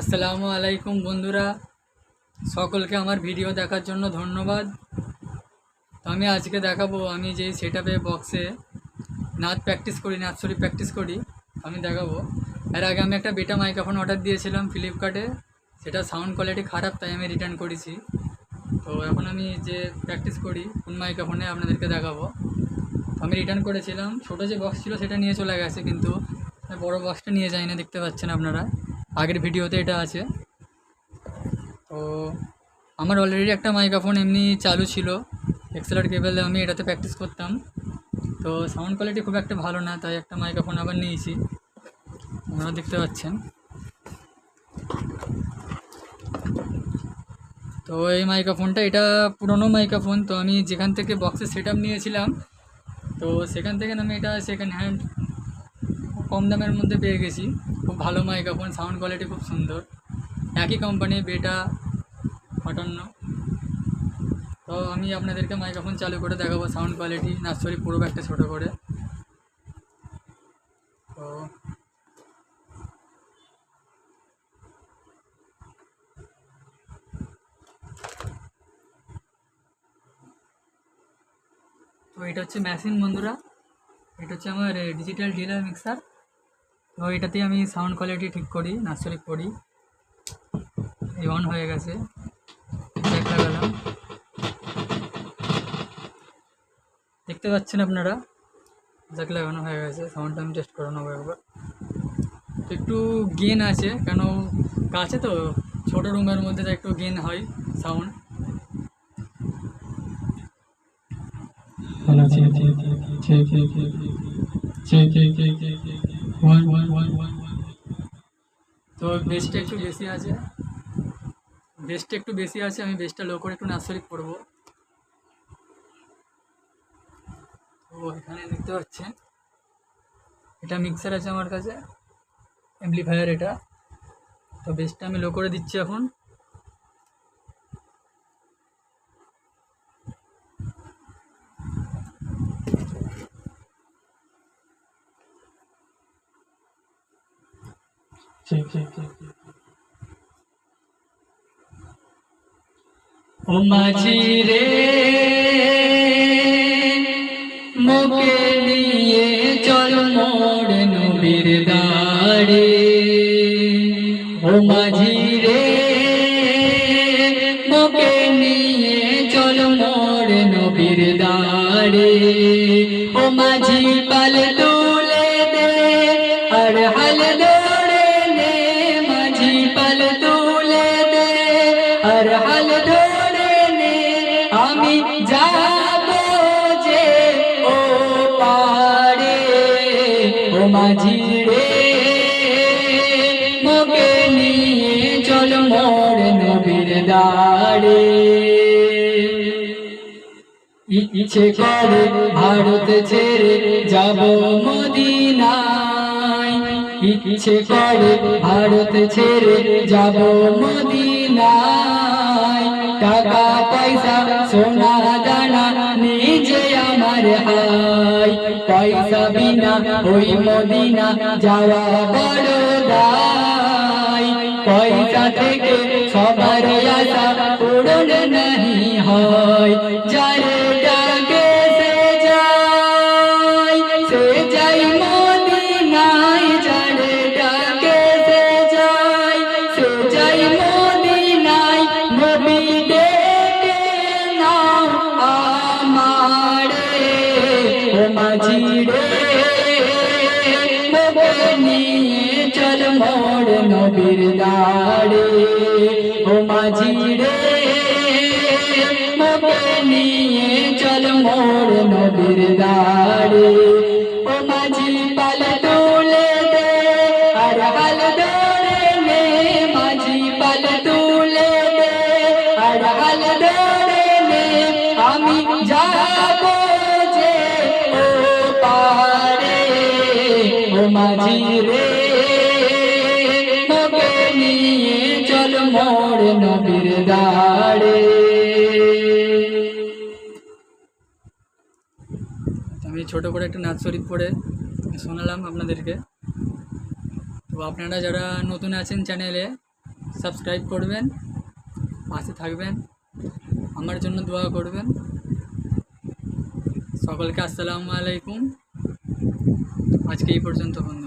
আসসালামু আলাইকুম বন্ধুরা। সকলকে আমার ভিডিও দেখার জন্য ধন্যবাদ। তো আমি আজকে দেখাবো, আমি যেই সেট বক্সে নাচ প্র্যাকটিস করি, নাচ শরীর প্র্যাকটিস করি, আমি দেখাবো। এর আগে আমি একটা বেটা মাইক্রোফোন অর্ডার দিয়েছিলাম ফ্লিপকার্টে সেটা সাউন্ড কোয়ালিটি খারাপ, তাই আমি রিটার্ন করেছি। তো এখন আমি যে প্র্যাকটিস করি, কোন মাইক্রোফোনে আপনাদেরকে দেখাবো। আমি রিটার্ন করেছিলাম। ছোটো যে বক্স ছিল, সেটা নিয়ে চলে গেছে, কিন্তু বড় বক্সটা নিয়ে যাই না দেখতে পাচ্ছেন আপনারা। আগের ভিডিওতে এটা আছে। তো আমার অলরেডি একটা মাইক্রোফোন এমনি চালু ছিল। এক্সেলার কেবলে আমি এটাতে প্র্যাকটিস করতাম। তো সাউন্ড কোয়ালিটি খুব একটা ভালো না, তাই একটা মাইক্রোফোন আবার নিয়েছি। আপনারা দেখতে পাচ্ছেন। তো এই মাইক্রোফোনটা এটা পুরনো মাইক্রোফোন তো আমি যেখান থেকে বক্সের সেট নিয়েছিলাম, তো সেখান থেকে আমি এটা সেকেন্ড হ্যান্ড কম দামের মধ্যে পেয়ে গেছি। খুব ভালো মাইক্রোফোন, সাউন্ড কোয়ালিটি খুব সুন্দর। একই কোম্পানি বেটা আটান্ন তো আমি আপনাদেরকে মাইক্রোফোন চালু করে দেখাবো সাউন্ড কোয়ালিটি। নার্সারি পুরো একটা ছোটো করে। তো তো এটা হচ্ছে মেশিন বন্ধুরা। এটা হচ্ছে আমার ডিজিটাল ডিলার মিক্সার তো এটাতেই আমি সাউন্ড কোয়ালিটি ঠিক করি নার্সারি করি এই অন হয়ে গেছে জ্যাক লাগালাম দেখতে পাচ্ছেন আপনারা জ্যাক লাগানো হয়ে গেছে সাউন্ডটা আমি টেস্ট করে নেব একবার একটু গেন আছে কেন কাছে তো ছোটো রুমের মধ্যে একটু গেন হয় sound Hello, check, check, check, check, check, check, check, check, check, তো বেসটা একটু বেশি আছে। বেস্টটা একটু বেশি আছে, আমি বেস্টটা লো করে একটু নার্সারি করব। তো এখানে দেখতে পাচ্ছেন, এটা মিক্সার আছে আমার কাছে অ্যাম্পলিফায়ার এটা। তো বেস্টটা আমি লো করে দিচ্ছি এখন। ও মাঝি রে মোকে নিয়ে চল মোড় নবীর দাড়ে। ও মাঝি রে মোকে নিয়ে চল মোড় নবীর দাড়ে। ও মাঝি পাল মাঝি রে মোকে নিয়ে চল মোর নবীর দাঁড়ে ইচ্ছে করে ভারত ছেড়ে যাব মদিনায়। ইচ্ছে করে ভারত ছেড়ে যাব মদিনায়। টাকা, পয়সা, সোনা, দানা নিজে আমার হাই পয়সা বিনা, ওই মদিনা যাওয়া বড় দায়। পয়সা থেকে সবার আশা পূরণ নাহি হয়। যারে बिरदाड़े ओ माझी रे मबनिए चल मोर न बिरदाड़े ओ माझी पल तूले दे, हर हल दौड़े में माझी पल तूले दे, हर हल दौड़े में हमी जाबो जे, ओ पारे, ओ माझी रे। মোর নবীর আমি ছোট করে একটা নাচ শরীফ পড়ে শোনালাম আপনাদেরকে। তো আপনারা যারা নতুন আছেন চ্যানেলে, সাবস্ক্রাইব করবেন, পাশে থাকবেন, আমার জন্য দোয়া করবেন। সকলকে আসসালামু আলাইকুম। আজকে এই পর্যন্ত বন্ধু